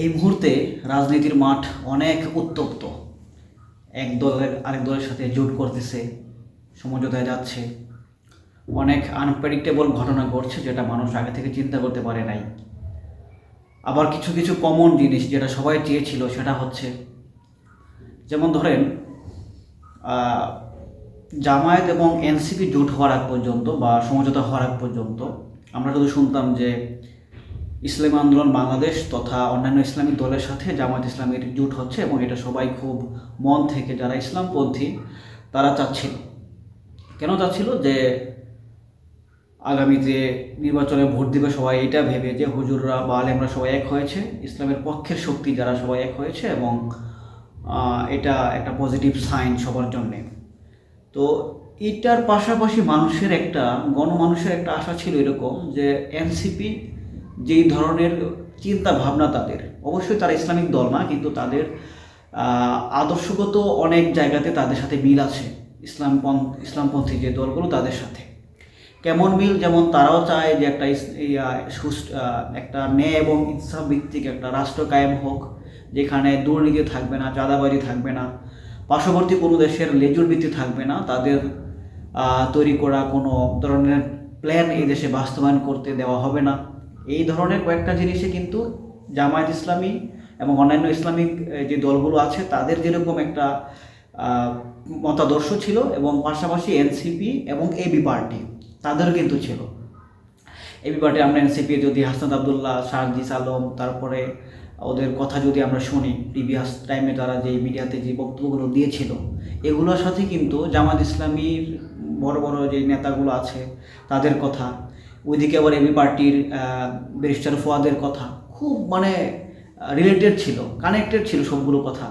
এই মুহূর্তে রাজনীতির মাঠ অনেক উত্তপ্ত। এক দলের আরেক দলের সাথে জোট করতেছে, সমঝোতায় যাচ্ছে। অনেক আনপ্রেডিক্টেবল ঘটনা ঘটছে যেটা মানুষ আগে থেকে চিন্তা করতে পারে নাই। আবার কিছু কিছু কমন জিনিস যেটা সবাই চেয়েছিল সেটা হচ্ছে, যেমন ধরেন জামায়াত এবং এনসিপি জোট হওয়ার আগ পর্যন্ত বা সমঝোতা হওয়ার আগ পর্যন্ত আমরা যদি শুনতাম যে ইসলামী আন্দোলন বাংলাদেশ তথা অন্যান্য ইসলামিক দলের সাথে জামায়াত ইসলামের জোট হচ্ছে এবং এটা সবাই খুব মন থেকে যারা ইসলামপন্থী, তারা চাচ্ছিল। কেন চাচ্ছিল? যে আগামীতে নির্বাচনে ভোট দিবে সবাই, এটা ভেবে যে হুজুররা বা আলেমরা সবাই এক হয়েছে। ইসলামের পক্ষের শক্তি যারা সবাই এক হয়েছে এবং এটা একটা পজিটিভ সাইন সবার জন্যে। তো এটার পাশাপাশি মানুষের একটা, গণমানুষের একটা আশা ছিল এরকম যে এনসিপি যেই ধরনের চিন্তা ভাবনা তাদের। অবশ্যই তারা ইসলামিক দল না, কিন্তু তাদের আদর্শগত অনেক জায়গাতে তাদের সাথে মিল আছে, ইসলাম ইসলামপন্থী যে দলগুলো তাদের সাথে। কেমন মিল যেমন তারাও চায় যে একটা একটা ন্যায় এবং ইনসাফ ভিত্তিক একটা রাষ্ট্র কায়েম হোক, যেখানে দুর্নীতি থাকবে না, চাঁদাবাজি থাকবে না, পার্শ্ববর্তী কোনো দেশের লেজুর ভিত্তি থাকবে না, তাদের তৈরি করা কোনো ধরনের প্ল্যান এই দেশে বাস্তবায়ন করতে দেওয়া হবে না। এই ধরনের কয়েকটা জিনিসে কিন্তু জামায়াত ইসলামী এবং অন্যান্য ইসলামিক যে দলগুলো আছে, তাদের যেরকম একটা মতাদর্শ ছিল এবং পাশাপাশি এনসিপি এবং এবি পার্টি, তাদেরও কিন্তু ছিল। এবি পার্টি আমরা এনসিপি, যদি হাসনাত আবদুল্লাহ শারজিস আলম, তারপরে ওদের কথা যদি আমরা শুনি, প্রিভিয়াস টাইমে তারা যে মিডিয়াতে যে বক্তব্যগুলো দিয়েছিল, এগুলোর সাথে কিন্তু জামাত ইসলামীর বড় বড় যে নেতাগুলো আছে, তাদের কথা ওইদিকে আবার এবি পার্টির ব্যারিস্টার ফোয়াদের কথা খুব মানে রিলেটেড ছিল কানেক্টেড ছিল সবগুলো কথা।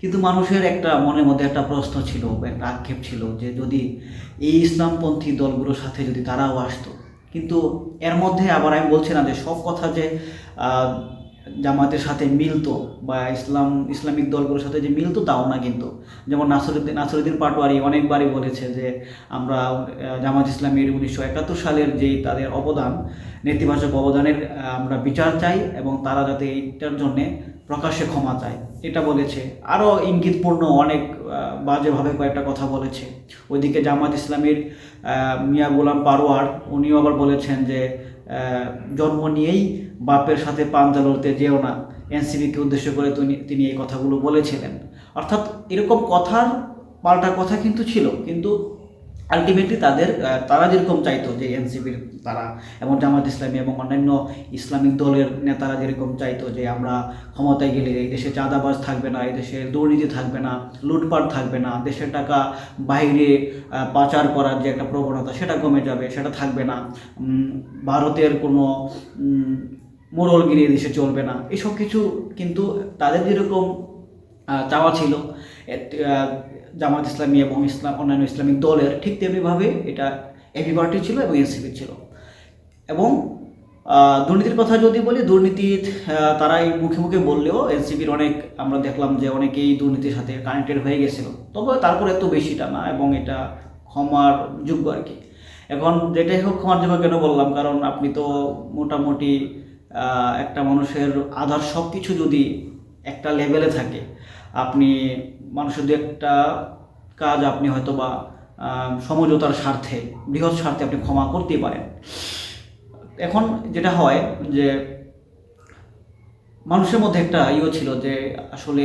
কিন্তু মানুষের একটা মনের মধ্যে একটা প্রশ্ন ছিল, একটা আক্ষেপ ছিল যে যদি এই ইসলামপন্থী দলগুলোর সাথে যদি তারাও আসতো। কিন্তু এর মধ্যে আবার আমি বলছি না যে সব কথা যে জামাতের সাথে মিলতো বা ইসলাম, ইসলামিক দলগুলোর সাথে যে মিলতো তাও না কিন্তু। যেমন নাসরুদ্দিন নাসরুদ্দিন পাটোয়ারি অনেকবারই বলেছে যে আমরা জামাত ইসলামের উনিশশো একাত্তর সালের যে তাদের অবদান, নেতিবাচক অবদানের আমরা বিচার চাই এবং তারা যাতে এইটার জন্যে প্রকাশ্যে ক্ষমা চায়। এটা বলেছে। আরও ইঙ্গিতপূর্ণ অনেক বাজেভাবে কয়েকটা কথা বলেছে। ওইদিকে জামাত ইসলামের মিয়া গোলাম পারোয়ার, উনিও আবার বলেছেন যে জন্ম নিয়েই বাপের সাথে পাঞ্জা লড়তে যেও না। এনসিবিকে উদ্দেশ্য করে তিনি তিনি এই কথাগুলো বলেছিলেন। অর্থাৎ এরকম কথার পাল্টা কথা কিন্তু ছিল, কিন্তু আলটিমেটলি তাদের তারা যেরকম চাইতো যে এনসিপির তারা এবং জামাত ইসলামী এবং অন্যান্য ইসলামিক দলের নেতারা যেরকম চাইতো যে আমরা ক্ষমতায় গেলে এই দেশে চাঁদাবাজ থাকবে না, এই দেশে দুর্নীতি থাকবে না, লুটপাট থাকবে না, দেশের টাকা বাইরে পাচার করার যে একটা প্রবণতা সেটা কমে যাবে, সেটা থাকবে না ভারতের কোনো মোড়লগিরি দেশে চলবে না। এসব কিছু কিন্তু তাদের যেরকম চাওয়া ছিল জামাত ইসলামী এবং ইসলাম, অন্যান্য ইসলামিক দলের ঠিক তেমনিভাবে এটা এবি পার্টি ছিল এবং এনসিপি ছিল। এবং দুর্নীতির কথা যদি বলি দুর্নীতি তারাই মুখে মুখে বললেও এনসিপির অনেক আমরা দেখলাম যে অনেকেই দুর্নীতির সাথে কানেক্টেড হয়ে গেছিল। তবে তারপর এত বেশিটা না এবং এটা ক্ষমার যোগ্য আর কি। এখন যেটাই হোক ক্ষমার যোগ্য কেন বললাম? কারণ আপনি তো মোটামুটি একটা মানুষের আধার সব কিছু যদি একটা লেভেলে থাকে, আপনি মানুষের একটা কাজ আপনি হয়তো বা সমঝোতার স্বার্থে, বৃহৎ স্বার্থে আপনি ক্ষমা করতেই পারেন। এখন যেটা হয় যে, মানুষের মধ্যে একটা ইয়ে ছিল যে, আসলে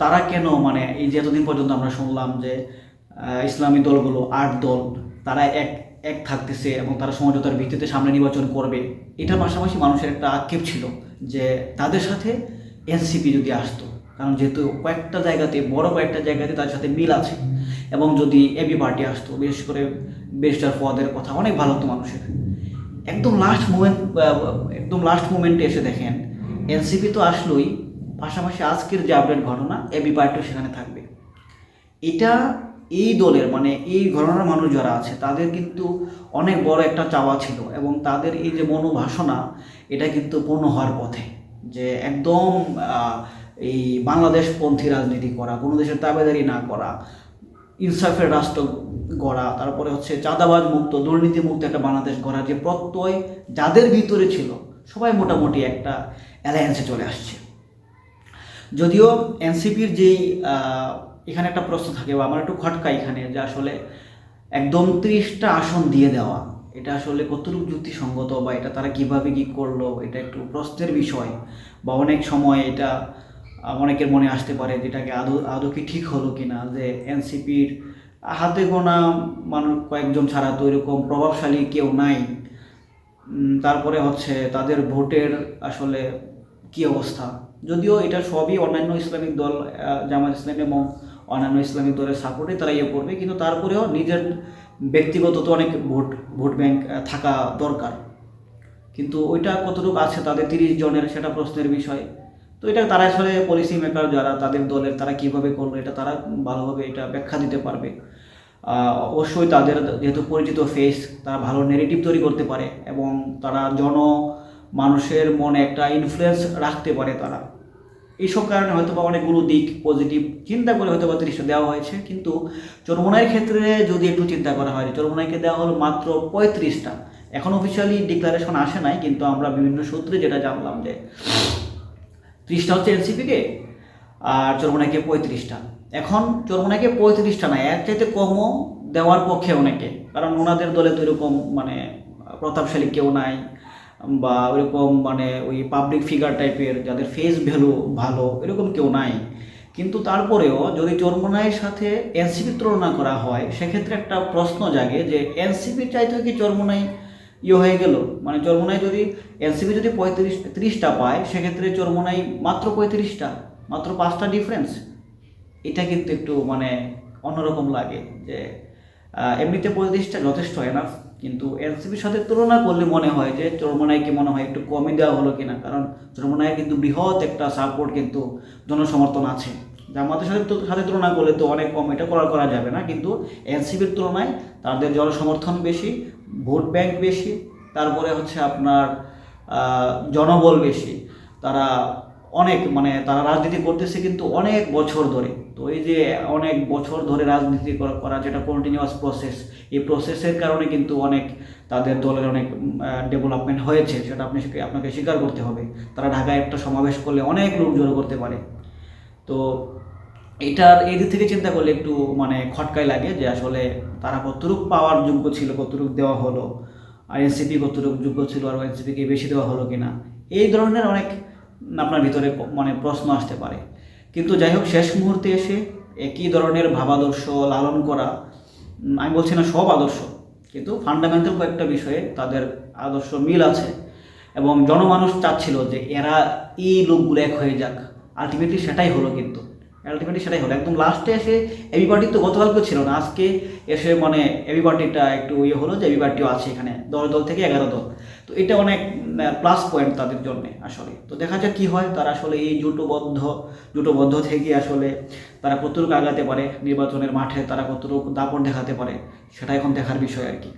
তারা কেন মানে এই যে এতদিন পর্যন্ত আমরা শুনলাম যে ইসলামী দলগুলো আট দল, তারা এক এক থাকতেছে এবং তারা সমঝোতার ভিত্তিতে সামনে নির্বাচন করবে, এটার পাশাপাশি মানুষের একটা আক্ষেপ ছিল যে, তাদের সাথে এনসিপি যদি আসতো কারণ যেহেতু কয়েকটা জায়গাতে, বড় কয়েকটা জায়গাতে তাদের সাথে মিল আছে। এবং যদি এবি পার্টি আসতো, বিশেষ করে বেস্টার পদের কথা, অনেক ভালো হতো মানুষের। একদম লাস্ট মুমেন্ট একদম লাস্ট মুমেন্টে এসে দেখেন এনসিপি তো আসলোই, পাশাপাশি আজকের যে আপডেট ঘটনা এবি পার্টিও সেখানে থাকবে। এটা এই দলের মানে এই ঘটনার মানুষ যারা আছে, তাদের কিন্তু অনেক বড় একটা চাওয়া ছিল এবং তাদের এই যে মনোভাসনা এটা কিন্তু পূর্ণ হওয়ার পথে। যে একদম এই বাংলাদেশপন্থী রাজনীতি করা, কোনো দেশের তাবেদারি না করা, ইনসাফের রাষ্ট্র গড়া, তারপরে হচ্ছে চাঁদাবাজ মুক্ত, দুর্নীতি মুক্ত একটা বাংলাদেশ গড়া যে প্রত্যয় যাদের ভিতরে ছিল, সবাই মোটামুটি একটা অ্যালায়েন্সে চলে আসছে। যদিও এনসিপির যেই এখানে একটা প্রশ্ন থাকে, বা আমার একটু খটকা এখানে, যে আসলে একদম ত্রিশটা আসন দিয়ে দেওয়া, এটা আসলে কতটুকু যুক্তিসঙ্গত, বা এটা তারা কীভাবে কি করল, এটা একটু প্রশ্নের বিষয়, বা অনেক সময় এটা অনেকের মনে আসতে পারে যেটাকে আদৌ আদৌ কি ঠিক হলো কিনা, যে এনসিপির হাতে গোনা মানুষ কয়েকজন ছাড়া তো এরকম প্রভাবশালী কেউ নাই। তারপরে হচ্ছে তাদের ভোটের আসলে কি অবস্থা? যদিও এটা সবই অন্যান্য ইসলামিক দল জামাত ইসলাম এবং অন্যান্য ইসলামিক দলের সাপোর্টে তারা ইয়ে করবে, কিন্তু তারপরেও নিজের ব্যক্তিগত তো অনেক ভোট ভোট ব্যাংক থাকা দরকার। কিন্তু ওইটা কতটুকু আছে তাদের তিরিশ জনের সেটা প্রশ্নের বিষয়। তো এটা তারা আসলে পলিসি মেকার যারা, তাদের দলের তারা কীভাবে করল এটা তারা ভালোভাবে এটা ব্যাখ্যা দিতে পারবে। অবশ্যই তাদের যেহেতু পরিচিত ফেস তারা ভালো নেগেটিভ তৈরি করতে পারে এবং তারা জন মানুষের মনে একটা ইনফ্লুয়েন্স রাখতে পারে তারা। এইসব কারণে হয়তো বা অনেকগুলো দিক পজিটিভ চিন্তা করে হয়তো বা তিরিশটা দেওয়া হয়েছে, কিন্তু চরমোনাইয়ের ক্ষেত্রে যদি একটু চিন্তা করা হয়, চরমোনাইকে দেওয়া হলো মাত্র পঁয়ত্রিশটা। এখন অফিসিয়ালি ডিক্লারেশন আসে নাই, কিন্তু আমরা বিভিন্ন সূত্রে যেটা জানলাম যে ত্রিশটা হচ্ছে এনসিপিকে আর চরমোনাইকে পঁয়ত্রিশটা। এখন চরমোনাইকে পঁয়ত্রিশটা না, এর চাইতে কমও দেওয়ার পক্ষে অনেকে, কারণ ওনাদের দলে তো এরকম মানে প্রতাপশালী কেউ নাই, বা ওইরকম মানে ওই পাবলিক ফিগার টাইপের যাদের ফেস ভ্যালু ভালো, এরকম কেউ নাই। কিন্তু তারপরেও যদি চরমোনাইয়ের সাথে এনসিপির তুলনা করা হয়, সেক্ষেত্রে একটা প্রশ্ন জাগে যে এনসিপির চাইতে কি চরমোনাই ইয়ে হয়ে গেল। মানে চরমোনাই যদি এনসিপি যদি পঁয়ত্রিশ, ত্রিশটা পায়, সেক্ষেত্রে চরমোনাই মাত্র পঁয়ত্রিশটা, মাত্র পাঁচটা ডিফারেন্স এটা কিন্তু একটু মানে অন্যরকম লাগে যে এমনিতে পঁয়ত্রিশটা যথেষ্ট এনাফ কিন্তু এনসিপির সাথে তুলনা করলে মনে হয় যে চরমোনাইকে মনে হয় একটু কমই দেওয়া হলো কিনা, কারণ চরমোনাইয়ের কিন্তু বৃহৎ একটা সাপোর্ট কিন্তু জনসমর্থন আছে। জামাতের সাথে সাথে তুলনা করলে তো অনেক কম, এটা করা করা যাবে না। কিন্তু এনসিপির তুলনায় তাদের জনসমর্থন বেশি, ভোট ব্যাংক বেশি, তারপরে হচ্ছে আপনার জনবল বেশি। তারা অনেক মানে তারা রাজনীতি করতেছে কিন্তু অনেক বছর ধরে। তো এই যে অনেক বছর ধরে রাজনীতি করা- যেটা কন্টিনিউয়াস প্রসেস এই প্রসেসের কারণে কিন্তু অনেক তাদের দলের অনেক ডেভেলপমেন্ট হয়েছে, সেটা আপনি আপনাকে স্বীকার করতে হবে। তারা ঢাকায় একটা সমাবেশ করলে অনেক লোক জড়ো করতে পারে। তো এটার এই দিক থেকে চিন্তা করলে একটু মানে খটকাই লাগে যে আসলে তারা কতটুক পাওয়ার যোগ্য ছিল, কতটুক দেওয়া হলো আর এনসিপি কতটুকু যোগ্য ছিল আর এনসিপিকে বেশি দেওয়া হলো কিনা, এই ধরনের অনেক আপনার ভিতরে মানে প্রশ্ন আসতে পারে। কিন্তু যাই হোক, শেষ মুহূর্তে এসে একই ধরনের ভাবাদর্শ লালন করা আমি বলছি না সব আদর্শ, কিন্তু ফান্ডামেন্টাল কয়েকটা বিষয়ে তাদের আদর্শ মিল আছে এবং জনমানুষ চাচ্ছিল যে এরা এই লোকগুলো এক হয়ে যাক। আলটিমেটলি সেটাই হলো কিন্তু। আলটিমেটলি সেটাই হলো। একদম লাস্টে এসে এবি পার্টি তো গতকালকে ছিল না। আজকে এসে মানে এবি পার্টিটা একটু ইয়ে হলো যে এবি পার্টিও আছে এখানে দশ দল থেকে এগারো দল। তো এটা অনেক প্লাস পয়েন্ট তাদের জন্য আসলে। তো দেখা যাক কী হয়, তারা আসলে এই জুটোবদ্ধ জুটোবদ্ধ থেকে আসলে তারা কতটুকু আগাতে পারে নির্বাচনের মাঠে, তারা কতটুকু দাপট দেখাতে পারে, সেটা এখন দেখার বিষয় আর কি।